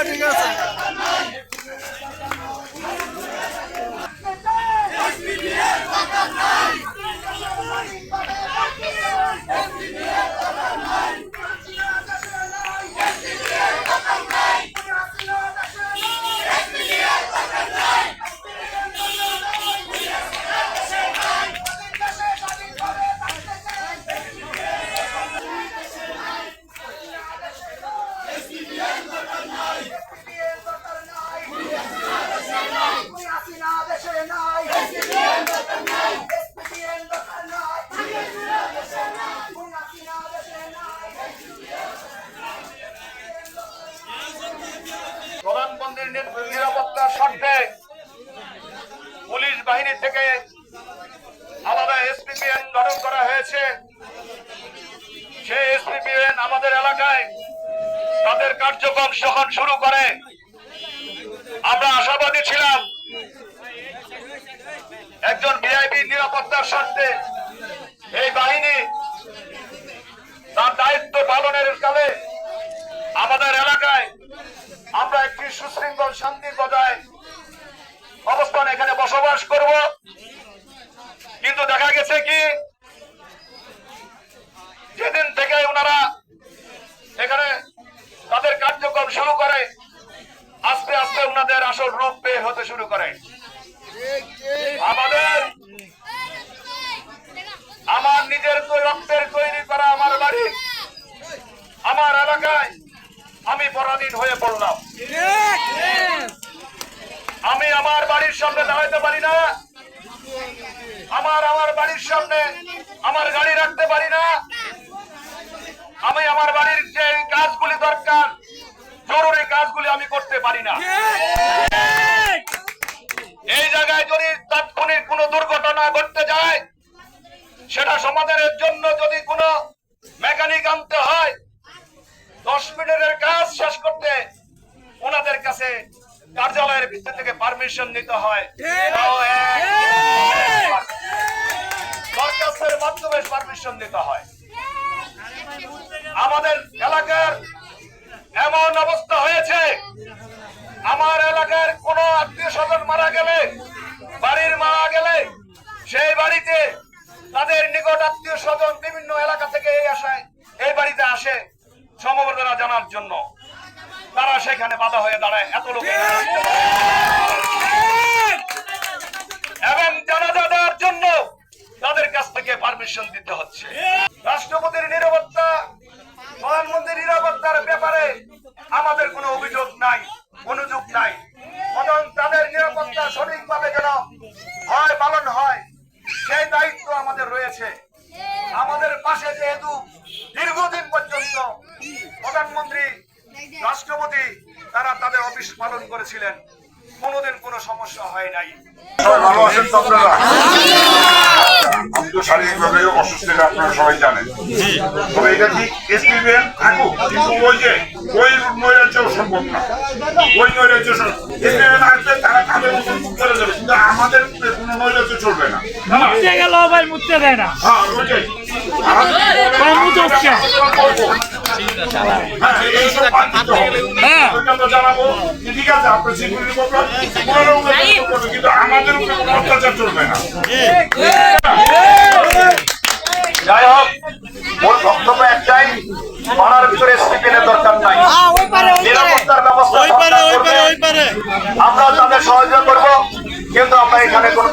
விளையாடுறீங்க আমাদের নিরাপত্তার স্বার্থে পুলিশ বাহিনী থেকে আলাদা এসপিপিএন গঠন করা হয়েছে। সেই এসপিপিএন আমাদের এলাকায় তাদের কার্যক্রম সহন শুরু করে। আমরা আশাবাদী ছিলাম একজন ভিআইপি নিরাপত্তার স্বার্থে এই বাহিনী তার দায়িত্ব সুশৃঙ্খল শান্তির বজায় অবস্থান এখানে বসবাস করব। কিন্তু দেখা গেছে কি, যেদিন থেকে ওনারা এখানে তাদের কার্যক্রম শুরু করে, আস্তে আস্তে ওনাদের আসল রূপ বের হতে শুরু করে। আমাদের, আমার নিজের রক্তের তৈরি করা আমার বাড়ি। আমার এলাকায় আমি পরাধীন হয়ে পড়লাম আমি আমার বাড়ির সামনে দাঁড়াইতে পারি না। আমার আমার বাড়ির সামনে আমার গাড়ি রাখতে পারি না। আমি আমার বাড়ির যে কাজগুলি দরকার, জরুরি কাজগুলি আমি করতে পারি না। এই জায়গায় যদি তাৎক্ষণিক কোনো দুর্ঘটনা ঘটতে যায়, সেটা সমাধানের জন্য যদি কোনো মেকানিক আনতে হয়, দশ মিনিটের কাজ শেষ করতে ওনাদের কাছে কার্যালয়ের ভিতর থেকে পারমিশন নিতে হয়। দরখাস্তের মাধ্যমে পারমিশন নিতে হয়। আমাদের এলাকার এমন অবস্থা হয়েছে। আমার এলাকার কোন আত্মীয় স্বজন মারা গেলে বাড়ির মারা গেলে সেই বাড়িতে তাদের নিকট আত্মীয় স্বজন বিভিন্ন এলাকা থেকে এই আসায় এই বাড়িতে আসে। সমবেদনা জানার জন্য। তারা সেখানে বাধা হয়ে দাঁড়ায়। এত লোক এখানে আসতে পারে। এবং জানাজা দেওয়ার জন্য তাদের কাছ থেকে পারমিশন দিতে হচ্ছে। রাষ্ট্রপতির নিরাপত্তা প্রধানমন্ত্রীর নিরাপত্তার ব্যাপারে আমাদের কোনো অভিযোগ নাই অনুযোগ নাই। বরং তাদের নিরাপত্তা সঠিকভাবে যেন হয় পালন হয় সেই দায়িত্ব আমাদের রয়েছে। আমাদের পাশে যেহেতু দীর্ঘদিন পর্যন্ত প্রধানমন্ত্রী রাষ্ট্রপতি তারা তাদের অফিস পালন করেছিলেন। কোনোদিন কোনো সমস্যা হয় নাই। ভালো আছেন তো আপনারা? তো শারীরিকভাবে অসুস্থ আপনারা সবাই জানেন। তবে এটা ঠিক এসপিবিএন? থাকুক কিন্তু ওই যে ওই নৈরাজ্য সম্ভব না। ওই নৈরাজ্য এসপিবিএন আসবে তারা তাদের মতন মুখ করে যাবে কিন্তু আমাদের কোনো নৈরাজ্য চলবে না। মুততে গেল ভাই মুততে দেয় না। হ্যাঁ ওইটাই ঠিক আছে আপনার সিকিউরিটি প্রবলেম কিন্তু আমাদের উপরে অত্যাচার চলবে না যাই হোক মূল বক্তব্য একটাই পাড়ার ভিতরে স্টিফেনের দরকার নাই নিরাপত্তার ব্যবস্থা। আমরা তাদের সহযোগিতা করব কিন্তু আমরা এখানে কোনো